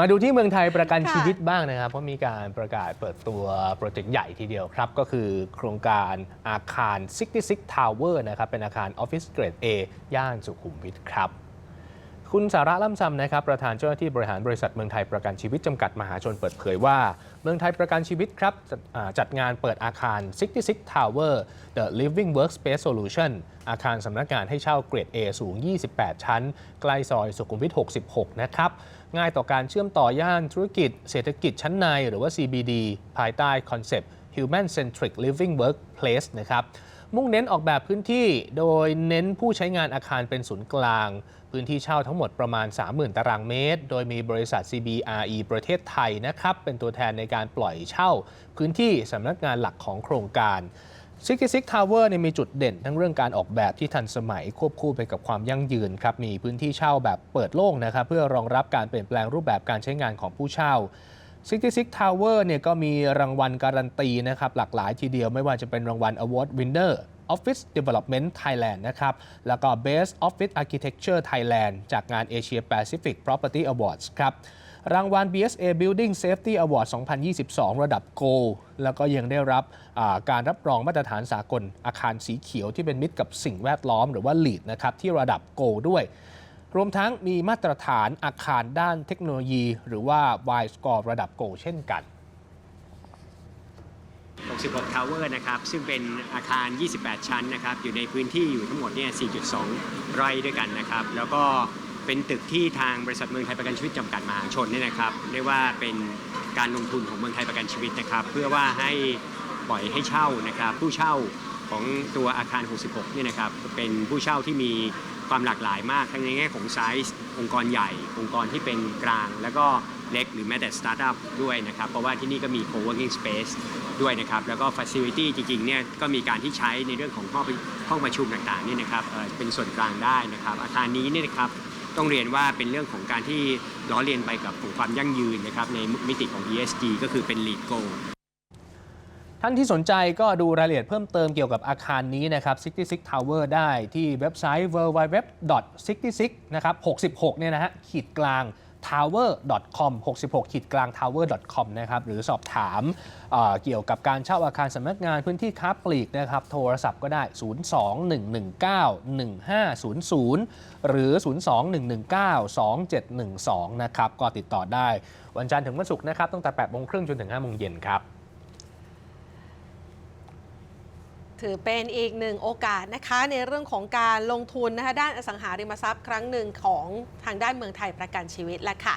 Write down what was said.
มาดูที่เมืองไทยประกันค่ะชีวิตบ้างนะครับ เพราะมีการประกาศเปิดตัวโปรเจกต์ใหญ่ทีเดียวครับ ก็คือโครงการอาคาร 66 Tower นะครับ เป็นอาคาร Office Grade A ย่านสุขุมวิทครับ คุณสาระล่ำซำนะครับประธานเจ้าหน้าที่บริหารบริษัทเมืองไทยประกันชีวิตจำกัดมหาชนเปิดเผยว่า เมืองไทยประกันชีวิตครับจัดอ่าจัดงานเปิดอาคาร 66 Tower The Living Workspace Solution อาคารสำนักงานให้เช่าเกรด A สูง 28 ชั้น ใกล้ซอยสุขุมวิท 66 นะครับ ง่ายต่อการเชื่อมต่อย่านธุรกิจ เศรษฐกิจชั้นในหรือว่า CBD ภายใต้คอนเซปต์ Human Centric Living Workplace นะครับ มุ่งเน้นออกแบบพื้นที่โดยเน้นผู้ใช้งานอาคารเป็นศูนย์กลาง พื้นที่เช่าทั้งหมดประมาณ 30,000 ตารางเมตร โดยมีบริษัท CBRE ประเทศไทยนะครับเป็นตัวแทนในการปล่อยเช่า พื้นที่สำนักงานหลักของโครงการ66 Tower เนี่ยมีจุดเด่นทั้งเรื่องการออกแบบที่ทันสมัยควบคู่ไปกับความยั่งยืนครับ มีพื้นที่เช่าแบบเปิดโล่งนะครับ เพื่อรองรับการเปลี่ยนแปลงรูปแบบการใช้งานของผู้เช่า 66 Tower เนี่ยก็มีรางวัลการันตีนะครับหลากหลายทีเดียวไม่ว่าจะเป็นรางวัล Award Winner Office Development Thailand นะครับ แล้วก็ Best Office Architecture Thailand จากงาน Asia Pacific Property Awards ครับ รางวัล BSA Building Safety Award 2022 ระดับ Gold แล้วก็ยังได้รับการรับรองมาตรฐานสากลอาคารสีเขียวที่เป็นมิตรกับสิ่งแวดล้อมหรือว่า LEED นะครับ ที่ระดับ Gold ด้วย รวมทั้งมีมาตรฐานอาคารด้านเทคโนโลยี หรือว่า Y Score ระดับ Gold เช่นกัน 66 Tower นะครับ ซึ่งเป็นอาคาร 28 ชั้นนะครับ อยู่ในพื้นที่อยู่ทั้งหมดเนี่ย 4.2 ไร่ด้วยกันนะครับ แล้วก็เป็นตึกที่ทางบริษัทเมืองไทยประกันชีวิตจำกัดมหาชนเนี่ยนะครับเรียกว่าเป็นการลงทุนของเมืองไทยประกันชีวิตนะครับ เพื่อว่าให้ปล่อยให้เช่านะครับ ผู้เช่าของตัวอาคาร 66 เนี่ยนะครับ เป็นผู้เช่าที่มี ความหลากหลายมากทั้งในแง่ของไซส์องค์กรใหญ่ องค์กรที่เป็นกลาง แล้วก็เล็กหรือแม้แต่สตาร์ทอัพด้วยนะครับ เพราะว่าที่นี่ก็มี co-working space ด้วยนะครับ แล้วก็ facility จริงๆเนี่ยก็มีการที่ใช้ในเรื่องของห้องห้องประชุมต่างๆนี่นะครับเป็นส่วนกลางได้นะครับ อาคารนี้เนี่ยนะครับต้องเรียนว่าเป็นเรื่องของการที่ล้อเลียนไปกับของความยั่งยืนนะครับในมิติของ ESG ก็คือเป็น LEED Goal ท่านที่สนใจก็ดูรายละเอียดเพิ่มเติมเกี่ยวกับอาคารนี้นะครับ 66 Tower ได้ที่เว็บไซต์ www.66 นะครับ66เนี่ยนะฮะขีดกลาง tower.com 66ขีดกลาง tower.com นะครับ หรือสอบถามเเกี่ยวกับการเช่าอาคารสำนักงานพื้นที่ค้าปลีกนะครับ โทรศัพท์ก็ได้ 02-119-1500 หรือ 02-119-2712 นะครับ ก็ติดต่อได้ วันจันทร์ถึงวันศุกร์นะครับ ตั้งแต่8โมงครึ่งจนถึง5โมงเย็นครับ ถือเป็นอีกหนึ่งโอกาสนะคะในเรื่องของการลงทุนนะคะด้านอสังหาริมทรัพย์ครั้งหนึ่งของทางด้านเมืองไทยประกันชีวิตแหละค่ะ